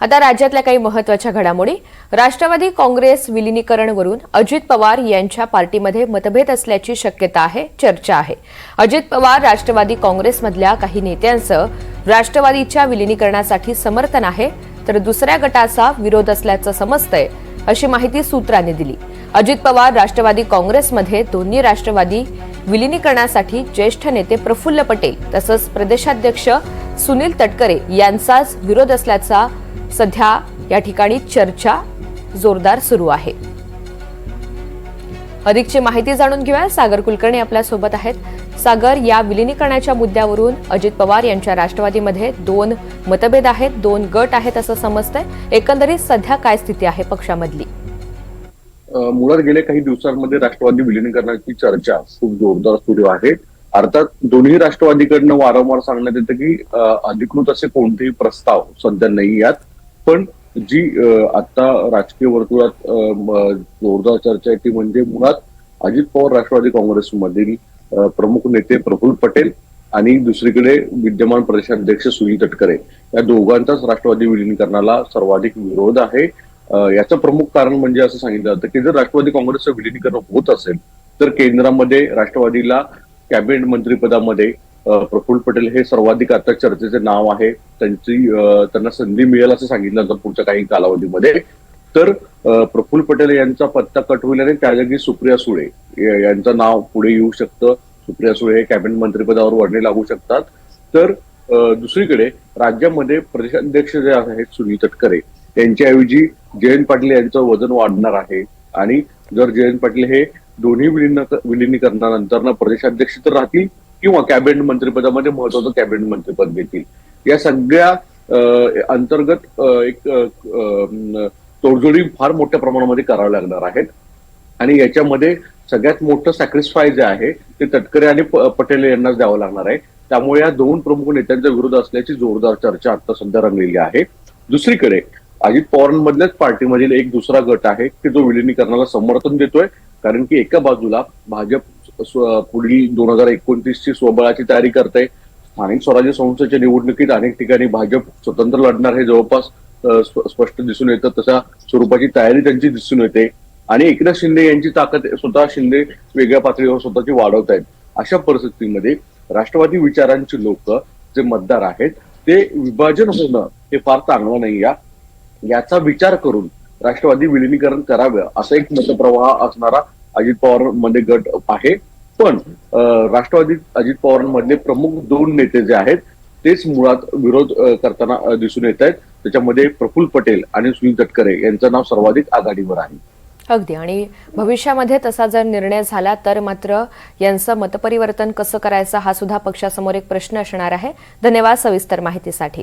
आता राज्यातल्या काही महत्त्वाच्या घडामोडी. राष्ट्रवादी काँग्रेस विलिनीकरणवरून अजित पवार यांच्या पार्टीमध्ये मतभेद असल्याची शक्यता आहे चर्चा आहे. अजित पवार राष्ट्रवादी काँग्रेसमधल्या काही नेत्यांचं राष्ट्रवादीच्या विलिनीकरणासाठी समर्थन आहे तर दुसऱ्या गटाचा विरोध असल्याचं समजतंय अशी माहिती सूत्रांनी दिली. अजित पवार राष्ट्रवादी काँग्रेसमध्ये दोन्ही राष्ट्रवादी विलिनीकरणासाठी ज्येष्ठ नेते प्रफुल्ल पटेल तसंच प्रदेशाध्यक्ष सुनील तटकरे यांचाच विरोध असल्याचा सध्या या ठिकाणी चर्चा जोरदार सुरू आहे. अधिकची माहिती जाणून घेऊया सागर कुलकर्णी आपल्यासोबत आहेत. सागर या विलिनीकरणाच्या मुद्द्यावरून अजित पवार यांच्या राष्ट्रवादीमध्ये दोन मतभेद आहेत दोन गट आहेत असं समजतंय. एकंदरीत सध्या काय स्थिती आहे पक्षामधली? मुळात गेल्या काही दिवसांमध्ये राष्ट्रवादी विलिनीकरणाची चर्चा खूप जोरदार सुरू आहे. अर्थात दोन्ही राष्ट्रवादीकडनं वारंवार सांगण्यात येतं की अधिकृत असे कोणतेही प्रस्ताव सध्या नाही यात पण जी आता राजकीय वर्तुळात जोरदार चर्चा आहे ती म्हणजे मुळात अजित पवार राष्ट्रवादी काँग्रेसमधील प्रमुख नेते प्रफुल्ल पटेल आणि दुसरीकडे विद्यमान प्रदेशाध्यक्ष सुनील तटकरे. या दोघांचाच राष्ट्रवादी विलीनीकरणाला सर्वाधिक विरोध आहे. याचं प्रमुख कारण म्हणजे असं सांगितलं जातं की जर राष्ट्रवादी काँग्रेसचं विलीनीकरण होत असेल तर केंद्रामध्ये राष्ट्रवादीला कॅबिनेट मंत्रिपदामध्ये प्रफुल्ल पटेल हे सर्वाधिक आता चर्चेचे नाव आहे. त्यांची त्यांना संधी मिळेल असं सांगितलं जातं पुढच्या काही कालावधीमध्ये. तर प्रफुल्ल पटेल यांचा पत्ता कट होईल आणि त्या जागी सुप्रिया सुळे यांचं नाव पुढे येऊ शकतं. सुप्रिया सुळे हे कॅबिनेट मंत्रिपदावर वर्णे लागू शकतात. तर दुसरीकडे राज्यामध्ये प्रदेशाध्यक्ष जे आहेत सुनील तटकरे यांच्याऐवजी जयंत पाटील यांचं वजन वाढणार आहे. आणि जर जयंत पाटील हे दोन्ही विलीन विलीनीकरणानंतर ना प्रदेशाध्यक्ष तर राहतील किंवा कॅबिनेट मंत्रिपदामध्ये महत्वाचं कॅबिनेट मंत्रिपद घेतील या सगळ्या अंतर्गत एक तोडजोडी फार मोठ्या प्रमाणामध्ये कराव्या लागणार आहेत. आणि याच्यामध्ये सगळ्यात मोठं सॅक्रिफाय जे आहे ते तटकरे आणि पटेल यांनाच द्यावं लागणार आहे. त्यामुळे या दोन प्रमुख नेत्यांच्या विरोध असल्याची जोरदार चर्चा आता सध्या रंगलेली आहे. दुसरीकडे अजित पवारांमधल्याच पार्टीमधील एक दुसरा गट आहे की जो विलिनीकरणाला समर्थन देतोय कारण की एका बाजूला भाजप पुढील दोन हजार एकोणतीस ची स्वबळाची तयारी करते स्थानिक स्वराज्य संस्थेच्या निवडणुकीत अनेक ठिकाणी भाजप स्वतंत्र लढणार हे जवळपास स्पष्ट दिसून येतं. तशा स्वरूपाची तयारी त्यांची दिसून येते. आणि एकनाथ शिंदे यांची ताकद स्वतः शिंदे वेगळ्या पातळीवर स्वतःची वाढवत आहेत. अशा परिस्थितीमध्ये राष्ट्रवादी विचारांची लोक जे मतदार आहेत ते विभाजन होणं हे फार चांगलं नाही या. याचा विचार करून राष्ट्रवादी विलिनीकरण करावं असा एक मतप्रवाह असणारा अजित पवारमध्ये गट आहे. पण राष्ट्रवादी अजित पवारांमधले प्रमुख दोन नेते जे आहेत तेच मुळात विरोध करताना दिसून येत आहेत. त्याच्यामध्ये प्रफुल्ल पटेल आणि सुनील तटकरे यांचं नाव सर्वाधिक आघाडीवर आहे. अगदी. आणि भविष्यामध्ये तसा जर निर्णय झाला तर मात्र यांचं मतपरिवर्तन कसं करायचं हा सुद्धा पक्षासमोर एक प्रश्न असणार आहे. धन्यवाद सविस्तर माहितीसाठी.